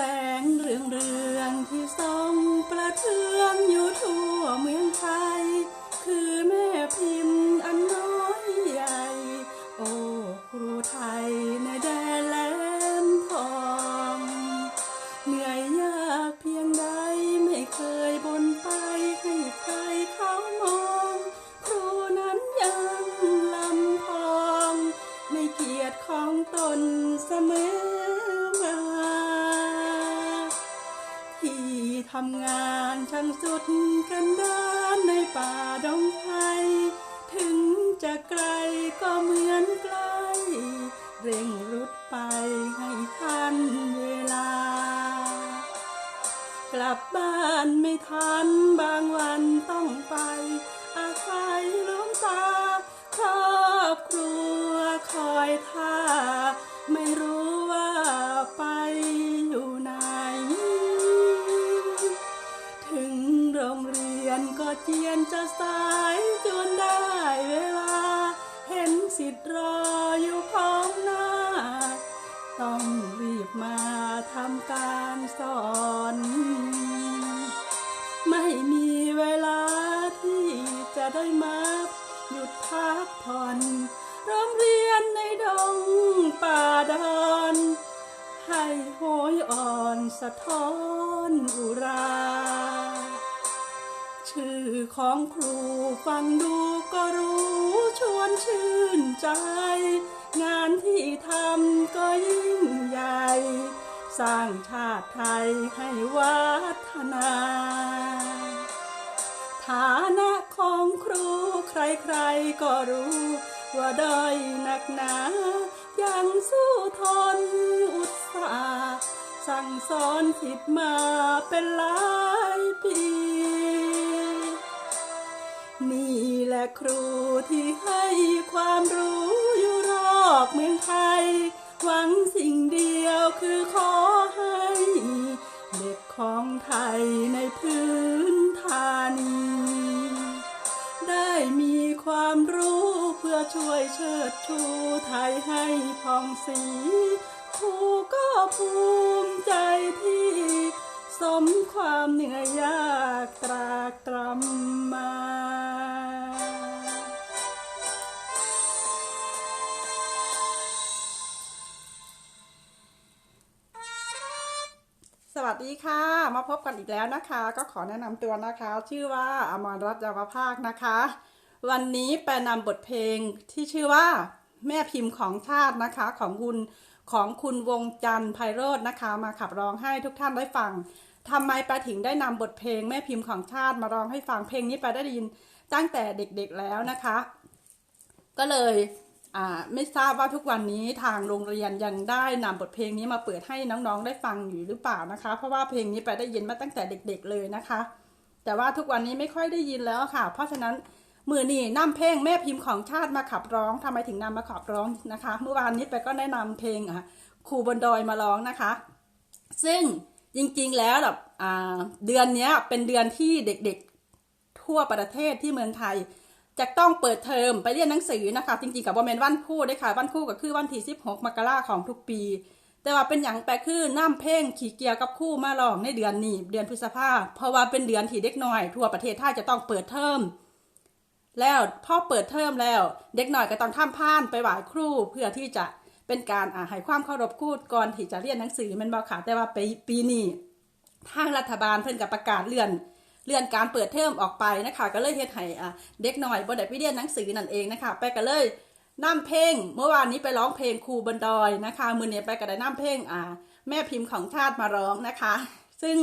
แสงเรืองเรืองที่ส่องประเทืองอยู่ทั่วเมืองไทย คือแม่พิมพ์อันานช่างสุดกันดานในป่าดงไทย ถึงจะไกลก็เหมือนใกล้เร่งรุดไปให้ทันเวลา กลับบ้านไม่ทันบางวันต้องไป อาศัยลวงตา ครอบครัวคอยท่า ไม่รู้ เจียนจะสายจนได้เวลา เห็นสิทธิ์รออยู่พร้อมหน้า ต้องรีบมาทำการสอน ไม่มีเวลาที่จะได้มาหยุดพักผ่อนโรงเรียนในดงป่าดอนให้โหยอ่อนสะท้อนอุรา ชื่อของครูฟังดูก็รู้ชวนชื่นใจ งานที่ทำก็ยิ่งใหญ่ สร้างชาติไทยให้วัฒนา ฐานะของครูใครๆก็รู้ ว่าด้อยหนักหนา ยังสู้ทนอุตสาห์สั่งสอนสิทธิ์มาเป็นหลายปี แหละครูที่ให้ความรู้อยู่รอบเมืองไทย หวังสิ่งเดียวคือขอให้ เด็กของไทยในพื้นฐานี ได้มีความรู้เพื่อช่วยเชิดชูไทยให้ผ่องสีครูก็ภูมิใจที่สมความเหนื่อยยากตรากตรำมา วัสดีค่ะ มาพบกันอีกแล้วนะคะ ก็ขอแนะนำตัวนะคะ ชื่อว่าอมรรัตน์ยาวภาคนะคะ วันนี้ไปนำบทเพลงที่ชื่อว่า แม่พิมพ์ของชาตินะคะ ของคุณของคุณวงจันทร์ไพโรจน์นะคะ มาขับร้องให้ทุกท่านได้ฟังทำไมไปถึงได้นำบทเพลงแม่พิมพ์ของชาติมาร้องให้ฟังเพลงนี้ไปได้ยินตั้งแต่เด็กๆแล้วนะคะ ก็เลย ไม่ทราบว่าทุกวันนี้ทางโรงเรียนยังได้นำบทเพลงนี้มาเปิดให้น้องๆได้ฟังอยู่หรือเปล่านะคะ เพราะว่าเพลงนี้ไปได้ยินมาตั้งแต่เด็ก ๆเลยนะคะ แต่ว่าทุกวันนี้ไม่ค่อยได้ยินแล้วค่ะ เพราะฉะนั้นมือนี่นำเพลงแม่พิมพ์ของชาติมาขับร้องทำไมถึงนำมาขับร้องนะคะ เมื่อวานนี้ไปก็แนะนำเพลงอะครูบนดอยมาร้องนะคะ ซึ่งจริงๆแล้วแบบเดือนนี้เป็นเดือนที่เด็กๆ ทั่วประเทศที่เมืองไทย จะต้องเปิดเทอมไปเรียนหนังสือนะคะ จริงๆกับว่าเป็นวันคู่ได้ค่ะวันคู่ก็คือวันที่16มกราของทุกปี แต่ว่าเป็นอย่างแปลคือน้ำเพ่งขี่เกียร์กับคู่มาลองในเดือนนี้เดือนพฤษภาเพราะว่าเป็นเดือนที่เด็กน้อย ทั่วประเทศไทยจะต้องเปิดเทอมแล้วพอเปิดเทอมแล้ว เด็กหน่อยก็ต้องท่ามพ่านไปไหว้ครูเพื่อที่จะเป็นการอ่าให้ความเคารพครูก่อนที่จะเรียนหนังสือมันบอกค่ะแต่ว่าปีปีนี้ทางรัฐบาลเพิ่นกับประกาศเลื่อน เลื่อนการเปิดเทอมออกไปนะคะ ก็เลยเฮ็ดให้อ่าเด็กหน่อยบ่ได้ไปเรียนหนังสือนั่นเองนะคะไปก็เลยนํเพลงเมื่อวานนี้ไปร้องเพลงครูบนดอยนะคะ มื้อนี้ไปก็ได้นํเพลงอ่า แม่พิมพ์ของชาติมาร้องนะคะ ซึ่ง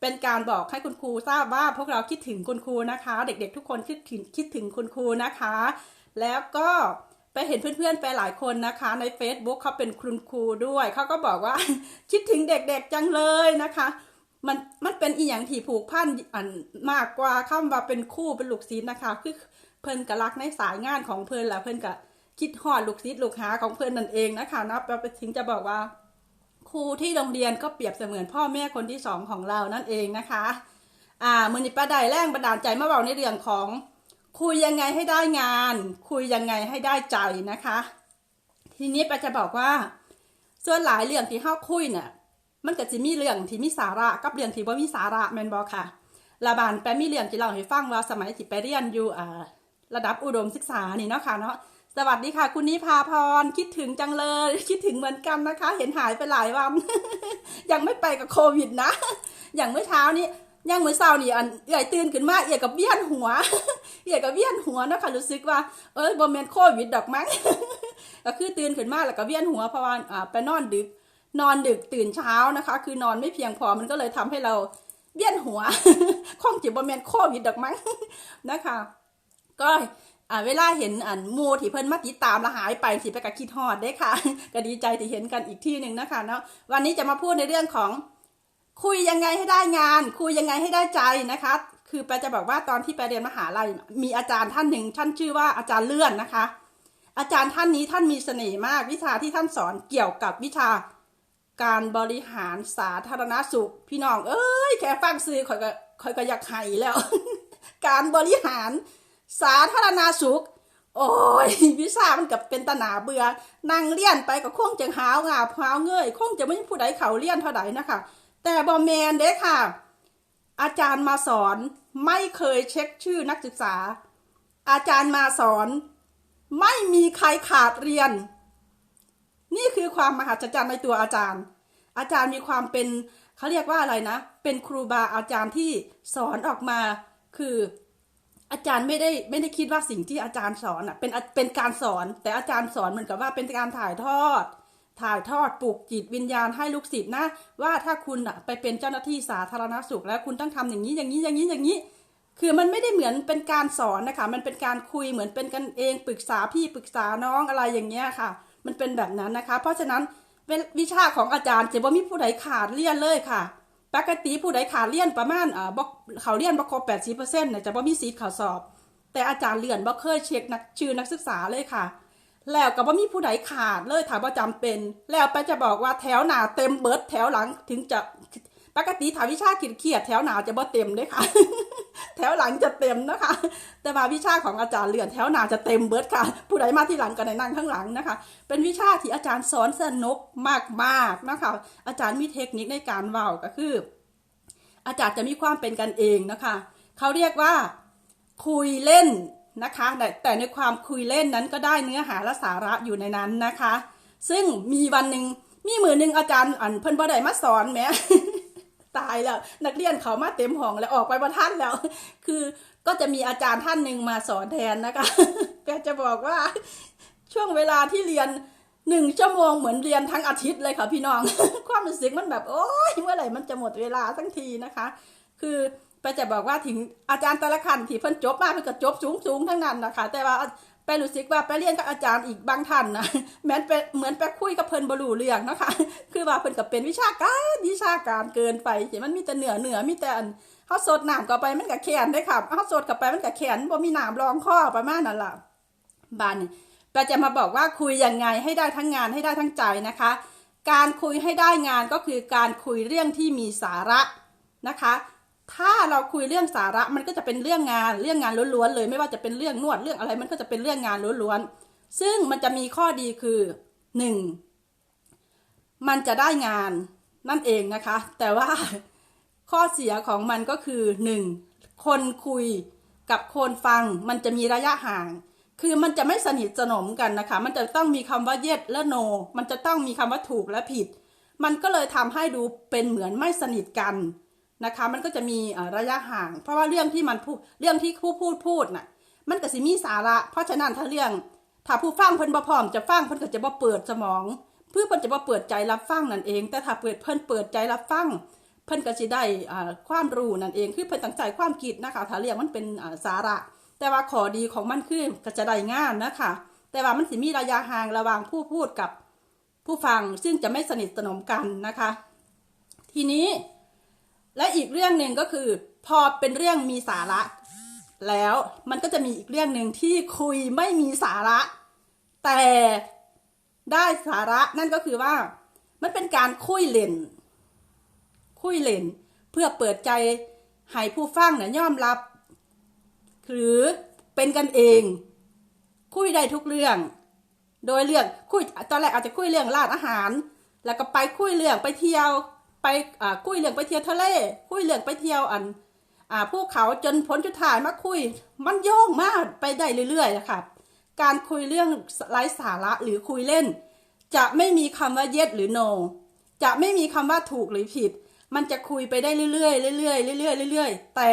เป็นการบอกให้คุณครูทราบว่าพวกเราคิดถึงคุณครูนะคะ เด็กๆ ทุกคนคิดถึงคิดถึงคุณครูนะคะ แล้วก็ไปเห็นเพื่อนๆไปหลายคนนะคะ ใน Facebook เขาเป็นคุณครูด้วยเขาก็บอกว่า คิดถึงเด็กๆจังเลยนะคะ มัน อีหยังที่ผูกพันอันมากกว่าคำว่าเป็นคู่เป็นลูกศิษย์นะคะ คือเพิ่นกะรักในสายงานของเพิ่นและเพิ่นกะคิดฮอดลูกศิษย์ลูกหาของเพิ่นนั่นเองนะคะนะไปถึงจะบอกว่า ครูที่โรงเรียนก็เปรียบเสมือนพ่อแม่คนที่สองของเรานั่นเองนะคะ อ่ามือนิป้าได้แรงบันดาลใจมาบอกในเรื่องของ คุยยังไงให้ได้งาน คุยยังไงให้ได้ใจนะคะ ทีนี้ป้าจะบอกว่า ส่วนหลายเรื่องที่เฮาคุยเนี่ย มันก็จะมีเรื่องที่มีสาระกับเรื่องที่บ่มีสาระแมนบ่ค่ะละบานแปมีเรื่องที่เล่าให้ฟังว่าสมัยที่ไปเรียนอยู่ระดับอุดมศึกษานี่เนาะค่ะเนาะสวัสดีค่ะ คุณนิพาพรคิดถึงจังเลย คิดถึงเหมือนกันนะคะ เห็นหายไปหลายวัน ยังไม่ไปกับโควิดนะ อย่างเมื่อเช้านี้ยังเมื่อเช้านี่อันเอื่อยตื่นขึ้นมาเอื่ยกับเวียนหัว เอื่ยกับเวียนหัวนะคะรู้สึกว่า เอ้ยบ่แมนโควิดดอกมั้งก็คือตื่นขึ้นมาแล้วก็เวียนหัวเพราะว่าไปนอนดึก นอนดึกตื่นเช้านะคะ คือนอนไม่เพียงพอมันก็เลยทำให้เราเวียนหัวคงจิบ่แม่นโควิดดอกมั้งนะคะ ก็อ่าเวลาเห็นอันมูที่เพิ่นมาติดตามล้วหายไปสิไปกับคิดฮอดเด้ค่ะ ก็ดีใจที่เห็นกันอีกที่หนึ่งนะคะเนาะวันนี้จะมาพูดในเรื่องของคุยยังไงให้ได้งาน คุยยังไงให้ได้ใจนะคะ คือไปจะบอกว่าตอนที่ไปเรียนมหาลัยมีอาจารย์ท่านหนึ่งท่านชื่อว่าอาจารย์เลื่อนนะคะ อาจารย์ท่านนี้ท่านมีเสน่ห์มากวิชาที่ท่านสอนเกี่ยวกับวิชา การบริหารสาธารณสุข พี่น้อง เอ้ยแค่ฟังซื้อข่อยก็ข่อยก็อยากไห้แล้ว การบริหารสาธารณสุข โอ้ยวิชามันกับเป็นตนาเบื่อนั่งเรียนไปก็คงจะหาวงาบหาวเงยคงจะไม่มีผู้ใดเขาเรียนเท่าใดนะคะ แต่บอแมนเด้ค่ะ อาจารย์มาสอนไม่เคยเช็คชื่อนักศึกษา อาจารย์มาสอน ไม่มีใครขาดเรียน นี่คือความมหัศจรรย์ในตัวอาจารย์ อาจารย์มีความเป็นเขาเรียกว่าอะไรนะ เป็นครูบาอาจารย์ที่สอนออกมา คืออาจารย์ไม่ได้ไม่ได้คิดว่าสิ่งที่อาจารย์สอนอะเป็นเป็นการสอน แต่อาจารย์สอนเหมือนกับว่าเป็นการถ่ายทอด ถ่ายทอดปลูกจิตวิญญาณให้ลูกศิษย์นะ ว่าถ้าคุณอะไปเป็นเจ้าหน้าที่สาธารณสุข แล้วคุณต้องทำอย่างนี้อย่างนี้อย่างนี้อย่างนี้ คือมันไม่ได้เหมือนเป็นการสอนนะคะ มันเป็นการคุยเหมือนเป็นกันเองปรึกษาพี่ปรึกษาน้องอะไรอย่างเงี้ยค่ะ มันเป็นแบบนั้นนะคะ เพราะฉะนั้นวิชาของอาจารย์จะว่ามีผู้ใดขาดเรียนเลยค่ะ ปกติผู้ใดขาดเรียนประมาณอ่าบเขาเรียนบ่ครบแปดสิบเปอร์เซ็นต์เนี่ยจะบ่มีสีเขาสอบ แต่อาจารย์เลื่อนบ่เคยเช็คนักชื่อนักศึกษาเลยค่ะ แล้วก็บ่มีผู้ใดขาดเลยถามว่าจำเป็น แล้วไปจะบอกว่าแถวหน้าเต็มเบิดแถวหลังถึงจะ กติถาวิชาขีดเขียดแถวหน้าจะบ่เต็มเด้ค่ะ แถวหลังจะเต็มนะคะ แต่ว่าวิชาของอาจารย์เลื่อนแถวหน้าจะเต็มเบิดค่ะ ผู้ใดมาที่หลังก็ได้นั่งข้างหลังนะคะ เป็นวิชาที่อาจารย์สอนสนุกมากๆนะคะ อาจารย์มีเทคนิคในการเว้าก็คือ อาจารย์จะมีความเป็นกันเองนะคะเขาเรียกว่าคุยเล่นนะคะแต่ในความคุยเล่นนั้นก็ได้เนื้อหาและสาระอยู่ในนั้นนะคะ ซึ่งมีวันหนึ่งมีมือหนึ่งอาจารย์อันเพิ่นบ่ได้มาสอนแหม ตายแล้ว นักเรียนเขามาเต็มห้องแล้วออกไปบรทันแล้ว คือก็จะมีอาจารย์ท่านหนึ่งมาสอนแทนนะคะแกจะบอกว่าช่วงเวลาที่เรียนหนึ่งชั่วโมงเหมือนเรียนทั้งอาทิตย์เลยค่ะพี่น้อง ความรู้สึกมันแบบโอ้ยเมื่อไหร่มันจะหมดเวลาทั้งทีนะคะ คือไปจะบอกว่าถึงอาจารย์แต่ละขั้นที่เพิ่นจบมาเพิ่นก็จบสูงสูงๆทั้งนั้นนะคะ แต่ว่า ไปรู้สึกว่าไปเรียนกับอาจารย์อีกบางท่านนะแม้นไปเหมือนไปคุยกับเพิ่นบรูเรื่องนะคะคือว่าเพิ่นก็เป็นวิชาการวิชาการเกินไปเห็นมันมีแต่เหนือเหนือมีแต่เฮาสดน้ำเข้าไปมันก็แข็งได้ค่ะเฮาสดเข้าไปมันก็แข็งบ่มีน้ำรองคอประมาณนั้นแหละบานแปจะมาบอกว่าคุยยังไงให้ได้ทั้งงานให้ได้ทั้งใจนะคะ การคุยให้ได้งานก็คือการคุยเรื่องที่มีสาระนะคะ ถ้าเราคุยเรื่องสาระมันก็จะเป็นเรื่องงานเรื่องงานล้วนๆเลย ไม่ว่าจะเป็นเรื่องนวดเรื่องอะไรมันก็จะเป็นเรื่องงานล้วนๆซึ่งมันจะมีข้อดีคือหนึ่งมันจะได้งานนั่นเองนะคะ แต่ว่าข้อเสียของมันก็คือหนึ่งคนคุยกับคนฟังมันจะมีระยะห่าง คือมันจะไม่สนิทสนมกันนะคะ มันจะต้องมีคำว่า yes และ no มันจะต้องมีคำว่าถูกและผิด มันก็เลยทำให้ดูเป็นเหมือนไม่สนิทกัน นะคะ มันก็จะมีระยะห่าง เพราะว่าเรื่องที่มันพูดเรื่องที่ผู้พูดพูดน่ะ มันก็สิมีสาระ เพราะฉะนั้นถ้าเรื่องถ้าผู้ฟังเพิ่นบ่พร้อมจะฟังเพิ่นก็จะบ่เปิดสมองเพื่อเพิ่นจะบ่เปิดใจรับฟังนั่นเอง แต่ถ้าเปิดเพิ่นเปิดใจรับฟังเพิ่นก็สิได้อ่าความรู้นั่นเอง คือเพิ่นตั้งใจความคิดนะคะถ้าเรื่องมันเป็นสาระ แต่ว่าข้อดีของมันคือก็จะได้งานนะคะแต่ว่ามันสิมีระยะห่างระหว่างผู้พูดกับผู้ฟังซึ่งจะไม่สนิทสนมกันนะคะ ทีนี้ และอีกเรื่องหนึ่งก็คือ พอเป็นเรื่องมีสาระ แล้วมันก็จะมีอีกเรื่องหนึ่งที่คุยไม่มีสาระ แต่ได้สาระนั่นก็คือว่า มันเป็นการคุยเล่น คุยเล่น เพื่อเปิดใจให้ผู้ฟังเนี่ยยอมรับ หรือเป็นกันเอง คุยได้ทุกเรื่อง โดยเรื่องคุยตอนแรกอาจจะคุยเรื่องร้านอาหาร แล้วก็ไปคุยเรื่องไปเที่ยว ไปอ่าคุยเรื่องไปเที่ยวทะเลคุยเรื่องไปเที่ยวอันอ่าภูเขาจนผลจุดถ่ายมาคุย มันโยงมากไปได้เรื่อยๆนะคะการคุยเรื่องไร้สาระหรือคุยเล่น จะไม่มีคำว่า yes หรือ no จะไม่มีคำว่าถูกหรือผิด มันจะคุยไปได้เรื่อยๆเรื่อยๆเรื่อยๆเรื่อยๆแต่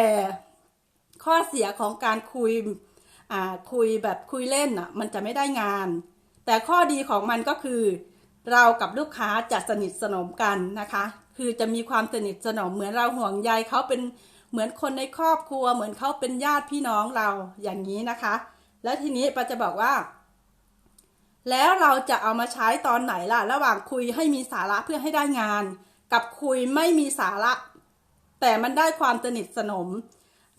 ข้อเสียของการคุยอ่าคุยแบบคุยเล่นอะมันจะไม่ได้งาน แต่ข้อดีของมันก็คือ เรากับลูกค้าจะสนิทสนมกันนะคะ คือจะมีความสนิทสนมเหมือนเราห่วงใยเขาเป็นเหมือนคนในครอบครัว เหมือนเขาเป็นญาติพี่น้องเราอย่างนี้นะคะ แล้วทีนี้ปาจะบอกว่า แล้วเราจะเอามาใช้ตอนไหนล่ะ ระหว่างคุยให้มีสาระเพื่อให้ได้งาน กับคุยไม่มีสาระ แต่มันได้ความสนิทสนม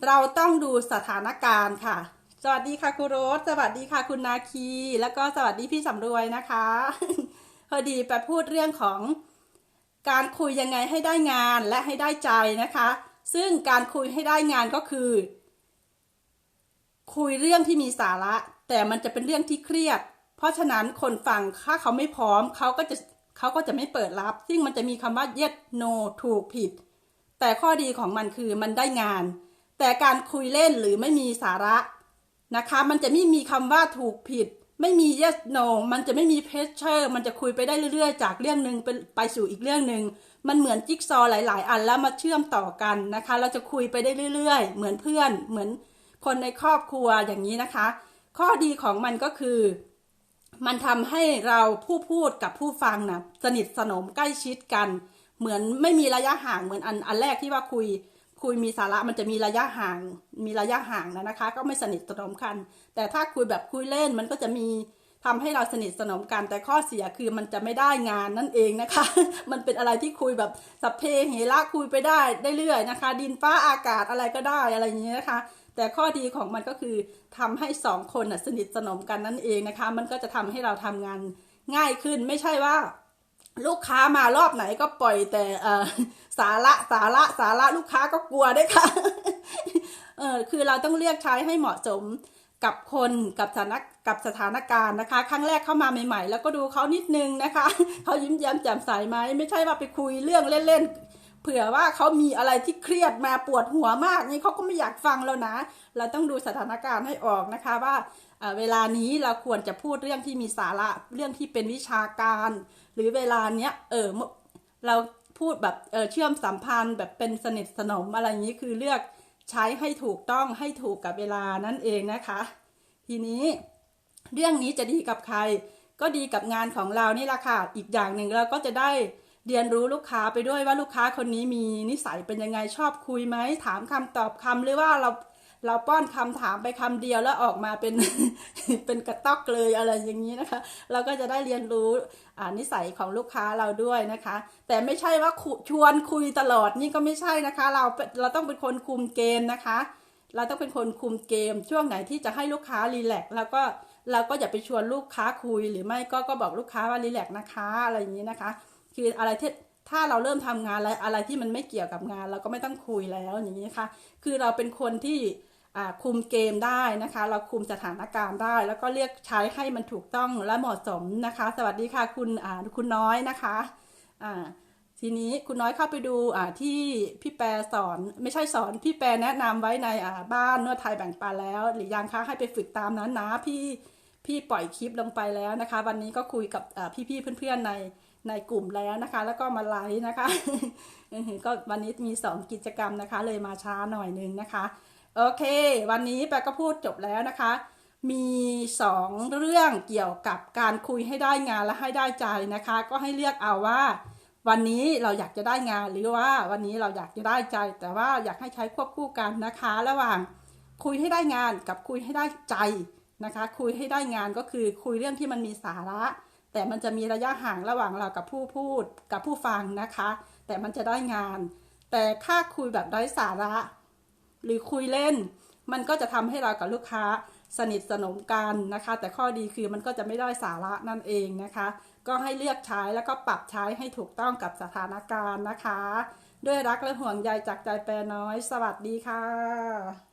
เราต้องดูสถานการณ์ค่ะ สวัสดีค่ะคุณโรสสวัสดีค่ะคุณนาคี แล้วก็สวัสดีพี่สำรวยนะคะพอดีไปพูดเรื่องของ การคุยยังไงให้ได้งานและให้ได้ใจนะคะ ซึ่งการคุยให้ได้งานก็คือ คุยเรื่องที่มีสาระ แต่มันจะเป็นเรื่องที่เครียด เพราะฉะนั้นคนฟังถ้าเขาไม่พร้อมเขาก็จะเขาก็จะไม่เปิดรับ ซึ่งมันจะมีคำว่า yes no ถูกผิด แต่ข้อดีของมันคือมันได้งาน แต่การคุยเล่นหรือไม่มีสาระนะคะ มันจะไม่มีคำว่าถูกผิด ไม่มี yes no มันจะไม่มี pressure มันจะคุยไปได้เรื่อยๆ จากเรื่องหนึ่งเป็นไปสู่อีกเรื่องหนึ่ง มันเหมือนจิ๊กซอหลายๆ อันแล้วมาเชื่อมต่อกันนะคะ เราจะคุยไปได้เรื่อยๆ เหมือนเพื่อน เหมือนคนในครอบครัวอย่างนี้นะคะ ข้อดีของมันก็คือ มันทำให้เราผู้พูดกับผู้ฟังนะสนิทสนมใกล้ชิดกัน เหมือนไม่มีระยะห่างเหมือนอันอันแรกที่ว่าคุย คุยมีสาระมันจะมีระยะห่าง มีระยะห่างนะนะคะ ก็ไม่สนิทสนมกัน แต่ถ้าคุยแบบคุยเล่นมันก็จะมีทำให้เราสนิทสนมกันแต่ข้อเสียคือมันจะไม่ได้งานนั่นเองนะคะ มันเป็นอะไรที่คุยแบบสัพเพเหระคุยไปได้ได้เรื่อยนะคะ ดินฟ้าอากาศอะไรก็ได้อะไรอย่างนี้นะคะ แต่ข้อดีของมันก็คือทำให้สองคนสนิทสนมกันนั่นเองนะคะ มันก็จะทำให้เราทำงานง่ายขึ้นไม่ใช่ว่า ลูกค้ามารอบไหนก็ปล่อยแต่เออสาระสาระสาระลูกค้าก็กลัวด้วยค่ะเออคือเราต้องเลือกใช้ให้เหมาะสมกับคนกับสถานกับสถานการณ์นะคะ ครั้งแรกเข้ามาใหม่ ๆ แล้วก็ดูเขานิดนึงนะคะเขายิ้มแย้มแจ่มใสไหมไม่ใช่ว่าไปคุยเรื่องเล่นๆ เผื่อว่าเขามีอะไรที่เครียดมาปวดหัวมากนี่เขาก็ไม่อยากฟังแล้วนะ เราต้องดูสถานการณ์ให้ออกนะคะว่าเวลานี้เราควรจะพูดเรื่องที่มีสาระเรื่องที่เป็นวิชาการ หรือเวลาเนี้ยเออเราพูดแบบเออเชื่อมสัมพันธ์แบบเป็นสนิทสนมอะไรอย่างนี้คือเลือกใช้ให้ถูกต้องให้ถูกกับเวลานั่นเองนะคะ ทีนี้เรื่องนี้จะดีกับใคร ก็ดีกับงานของเรานี่แหละค่ะอีกอย่างหนึ่งเราก็จะได้ เรียนรู้ลูกค้าไปด้วยว่าลูกค้าคนนี้มีนิสัยเป็นยังไงชอบคุยไหมถามคำตอบคำหรือว่าเราเราป้อนคำถามไปคำเดียวแล้วออกมาเป็นเป็นกระต๊อกเลยอะไรอย่างนี้นะคะ เราก็จะได้เรียนรู้นิสัยของลูกค้าเราด้วยนะคะ แต่ไม่ใช่ว่าชวนคุยตลอดนี่ก็ไม่ใช่นะคะ เราเราต้องเป็นคนคุมเกมนะคะ เราต้องเป็นคนคุมเกม ช่วงไหนที่จะให้ลูกค้ารีแลกซ์แล้วก็เราก็อย่าไปชวนลูกค้าคุยหรือไม่ก็ก็บอกลูกค้าว่ารีแลกซ์นะคะอะไรอย่างนี้นะคะ คืออะไรที่ถ้าเราเริ่มทำงานแล้วอะไรที่มันไม่เกี่ยวกับงาน เราก็ไม่ต้องคุยแล้วอย่างนี้นะคะคือเราเป็นคนที่คุมเกมได้นะคะ เราคุมสถานการณ์ได้ แล้วก็เรียกใช้ให้มันถูกต้องและเหมาะสมนะคะ สวัสดีค่ะคุณคุณน้อยนะคะทีนี้คุณน้อยเข้าไปดูที่พี่แปรสอน ไม่ใช่สอนพี่แปรแนะนำไว้ในบ้านนวดไทยแบ่งปันแล้ว หรือยังคะให้ไปฝึกตามนั้นนะพี่พี่ปล่อยคลิปลงไปแล้วนะคะ วันนี้ก็คุยกับอ่พี่ๆเพื่อนๆใน ในกลุ่มแล้วนะคะ แล้วก็มาไลฟ์นะคะก็วันนี้มีสองกิจกรรมนะคะ เลยมาช้าหน่อยนึงนะคะ โอเค วันนี้แปก็พูดจบแล้วนะคะ มีสองเรื่องเกี่ยวกับการคุยให้ได้งานและให้ได้ใจนะคะ ก็ให้เลือกเอาว่า วันนี้เราอยากจะได้งานหรือว่าวันนี้เราอยากจะได้ใจ แต่ว่าอยากให้ใช้ควบคู่กันนะคะ ระหว่างคุยให้ได้งานกับคุยให้ได้ใจนะคะ คุยให้ได้งานก็คือคุยเรื่องที่มันมีสาระ แต่มันจะมีระยะห่างระหว่างเรากับผู้พูดกับผู้ฟังนะคะ แต่มันจะได้งาน แต่ถ้าคุยแบบไร้สาระ หรือคุยเล่น มันก็จะทำให้เรากับลูกค้าสนิทสนมกันนะคะ แต่ข้อดีคือมันก็จะไม่ได้สาระนั่นเองนะคะ ก็ให้เลือกใช้แล้วก็ปรับใช้ให้ถูกต้องกับสถานการณ์นะคะ ด้วยรักและห่วงใยจากใจแปรน้อย สวัสดีค่ะ